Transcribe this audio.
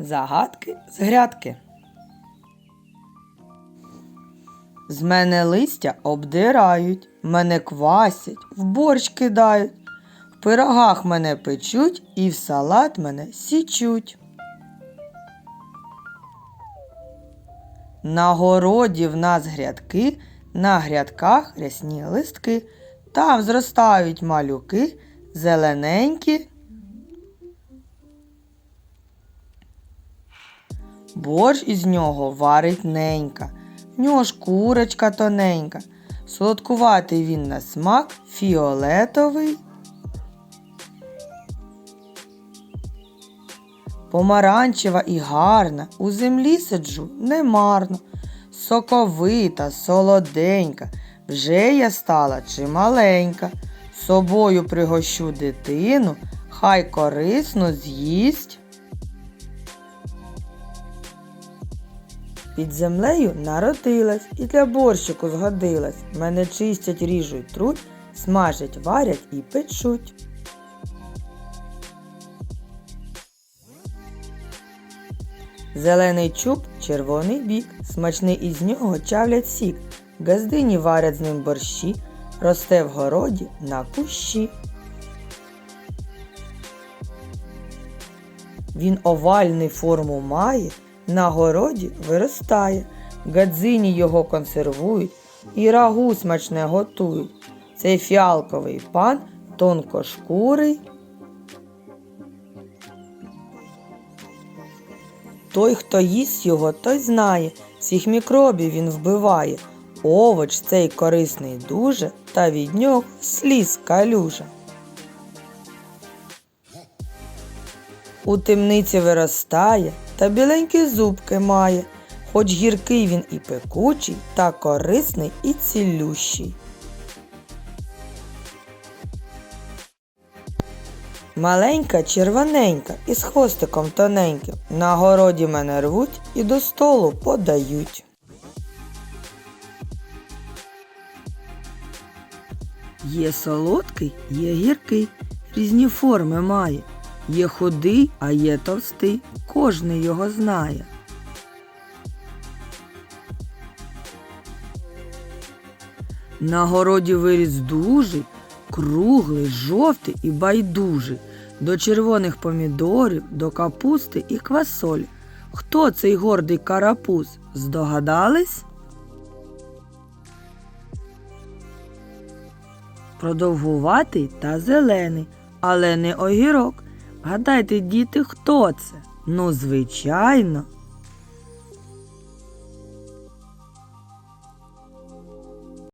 Загадки з грядки. З мене листя обдирають, мене квасять, в борщ кидають, в пирогах мене печуть і в салат мене січуть. На городі в нас грядки, на грядках рясні листки. Там зростають малюки, зелененькі. Борщ із нього варить ненька, в нього шкурочка тоненька. Солодкуватий він на смак, фіолетовий. Помаранчева і гарна, у землі сиджу немарно, соковита, солоденька, вже я стала чималенька. Собою пригощу дитину, хай корисно з'їсть. Під землею народилась і для борщику згодилась. Мене чистять, ріжуть, труть, смажать, варять і печуть. Зелений чуб, червоний бік, смачний із нього чавлять сік. Газдині варять з ним борщі, росте в городі на кущі. Він овальний форму має, на городі виростає. Гадзині його консервують і рагу смачне готують. Цей фіалковий пан тонкошкурий. Той, хто їсть його, той знає, всіх мікробів він вбиває. Овоч цей корисний дуже, та від нього сліз калюжа. У темниці виростає, та біленькі зубки має, хоч гіркий він і пекучий, та корисний і цілющий. Маленька червоненька із хвостиком тоненьким. На городі мене рвуть і до столу подають. Є солодкий, є гіркий, різні форми має. Є худий, а є товстий, кожний його знає. На городі виріс дужий, круглий, жовтий і байдужий, до червоних помідорів, до капусти і квасолі. Хто цей гордий карапуз? Здогадались? Продовгуватий та зелений, але не огірок. Гадайте, діти, хто це? Ну, звичайно,